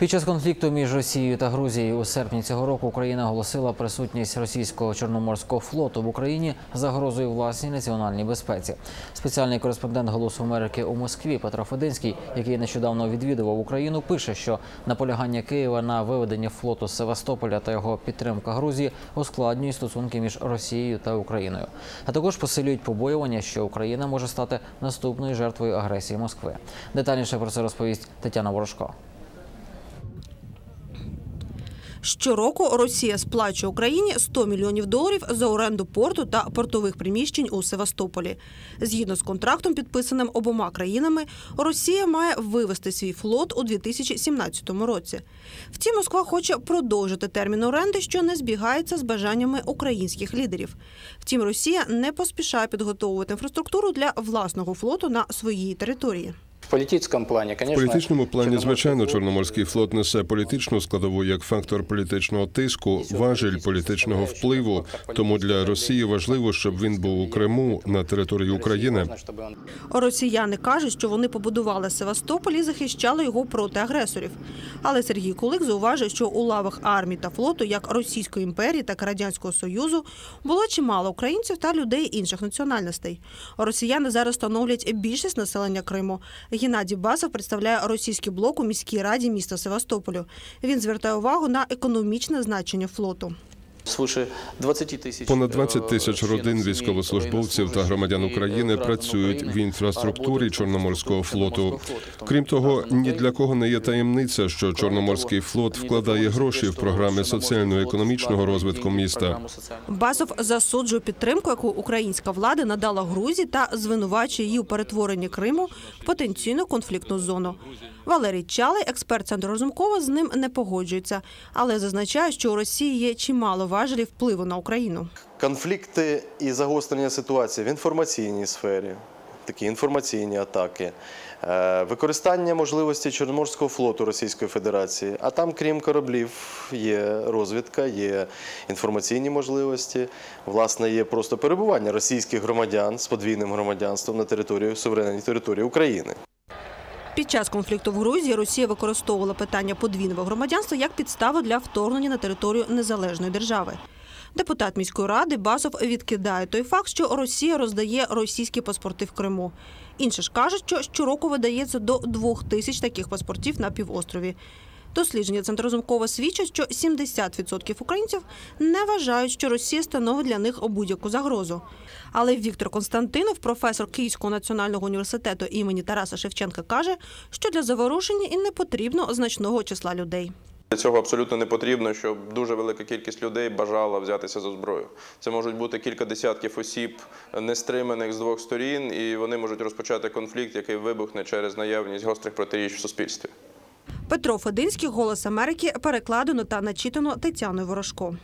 Під час конфлікту між Росією та Грузією у серпні цього року Україна оголосила присутність російського чорноморського флоту в Україні загрозою власній національній безпеці. Спеціальний кореспондент Голосу Америки у Москві Петро Фединський, який нещодавно відвідував Україну, пише, що наполягання Києва на виведення флоту з Севастополя та його підтримка Грузії ускладнює стосунки між Росією та Україною, а також посилюють побоювання, що Україна може стати наступною жертвою агресії Москви. Детальніше про це розповість Тетяна Ворожко. Щороку Росія сплачує Україні 100 мільйонів доларів за оренду порту та портових приміщень у Севастополі. Згідно з контрактом, підписаним обома країнами, Росія має вивести свій флот у 2017 році. Втім, Москва хоче продовжити термін оренди, що не збігається з бажаннями українських лідерів. Втім, Росія не поспішає підготовувати інфраструктуру для власного флоту на своїй території. Політичному плані, В політичному плані, звичайно, Чорноморський флот несе політичну складову як фактор політичного тиску, важіль політичного впливу. Тому для Росії важливо, щоб він був у Криму на території України. Росіяни кажуть, що вони побудували Севастополь і захищали його проти агресорів. Але Сергій Кулик зауважує, що у лавах армії та флоту, як Російської імперії, так і Радянського Союзу, було чимало українців та людей інших національностей. Росіяни зараз становлять більшість населення Криму. Геннадій Басов представляє російський блок у міській раді міста Севастополю. Він звертає увагу на економічне значення флоту. Свише 20 тисяч Понад е, 20 тисяч родин військовослужбовців та громадян України працюють в інфраструктурі Чорноморського флоту. Крім того, ні для кого не є таємниця, що Чорноморський флот вкладає гроші в програми соціально-економічного розвитку міста. Басов засуджує підтримку, яку українська влада надала Грузії та звинувачує її у перетворенні Криму в потенційну конфліктну зону. Валерій Чалий, експерт Центру Розумкова, з ним не погоджується, але зазначає, що у Росії є чимало важелів впливу на Україну. Конфлікти і загострення ситуації в інформаційній сфері, такі інформаційні атаки, е, використання можливості Чорноморського флоту Російської Федерації. А там, крім кораблів, є розвідка, є інформаційні можливості. Власне, є просто перебування російських громадян з подвійним громадянством на території суверенній території України. Під час конфлікту в Грузії Росія використовувала питання подвійного громадянства як підставу для вторгнення на територію незалежної держави. Депутат міської ради Басов відкидає той факт, що Росія роздає російські паспорти в Криму. Інші ж кажуть, що щороку видається до двох тисяч таких паспортів на півострові. Дослідження Центру Разумкова свідчать, що 70% українців не вважають, що Росія становить для них будь-яку загрозу. Але Віктор Константинов, професор Київського національного університету імені Тараса Шевченка, каже, що для заворушення і не потрібно значного числа людей. Для цього абсолютно не потрібно, щоб дуже велика кількість людей бажала взятися за зброю. Це можуть бути кілька десятків осіб, нестриманих з двох сторін, і вони можуть розпочати конфлікт, який вибухне через наявність гострих протиріч в суспільстві. Петро Фединський, Голос Америки, перекладено та начитано Тетяною Ворожко.